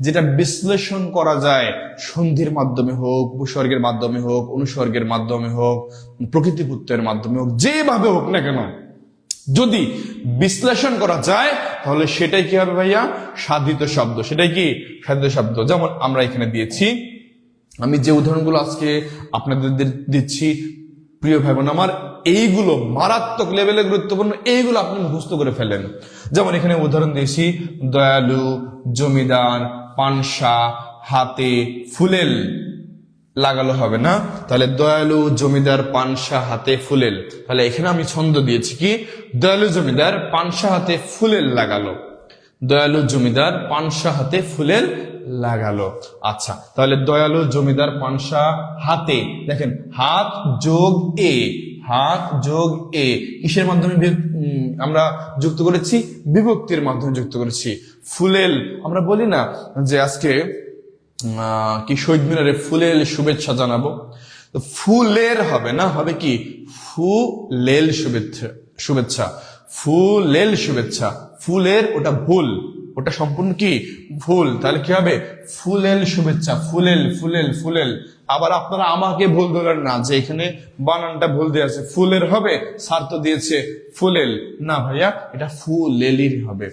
যেটা বিশ্লেষণ করা যায় সন্ধির মাধ্যমে হোক উপসর্গের মাধ্যমে হোক অনুসর্গের মাধ্যমে হোক প্রকৃতিপুত্রের মাধ্যমে হোক, যেভাবে হোক না কেন। যদি বিশ্লেষণ করা যায়, তাহলে সেটাই কি হবে ভাইয়া? সাধিত শব্দ। সেটাই কি? সাধিত শব্দ। যেমন আমরা এখানে দিয়েছি, আমি যে উদাহরণগুলো আজকে আপনাদের দিচ্ছি, প্রিয় ভাই বোন আমার, এইগুলো মারাত্মক লেভেলে গুরুত্বপূর্ণ, এইগুলো আপনি মুখস্থ করে ফেলেন। যেমন এখানে উদাহরণ দিয়েছি, দয়ালু, জমিদার পানসা, হাতে ফুলেল লাগালো হবে না? তাহলে দয়ালু জমিদার পানসা, হাতে ফুলেল। তাহলে এখানে আমি ছন্দ দিয়েছি কি? দয়ালু জমিদার পানসা, হাতে ফুলেল লাগালো। দয়ালু জমিদার পানসা, হাতে ফুলেল লাগালো। আচ্ছা তাহলে দয়ালু জমিদার পানসা, হাতে, দেখেন, হাত যোগ এ হাত যোগ এ। কিসের মাধ্যমে আমরা যুক্ত করেছি? বিভক্তির মাধ্যমে যুক্ত করেছি। ফুলেল, আমরা বলি না যে আজকে কি শহীদ মিনারে ফুলেল শুভেচ্ছা জানাব? তো ফুলের হবে না, হবে কি? ফুলেল শুভেচ্ছা শুভেচ্ছা। ফুলেল শুভেচ্ছা। ফুলের ওটা ভুল। ওটা সম্পূর্ণ কি? ভুল। তাহলে কি হবে? ফুলেল শুভেচ্ছা, ফুলেল ফুলেল ফুলেল। আবার আপনারা আমাকে ভুল ধরেন না যে এখানে বানানটা ভুল দিয়ে আছে। ফুলের হবে স্বার্থ দিয়েছে ফুলেল। না ভাইয়া, এটা ফুলেলির হবে।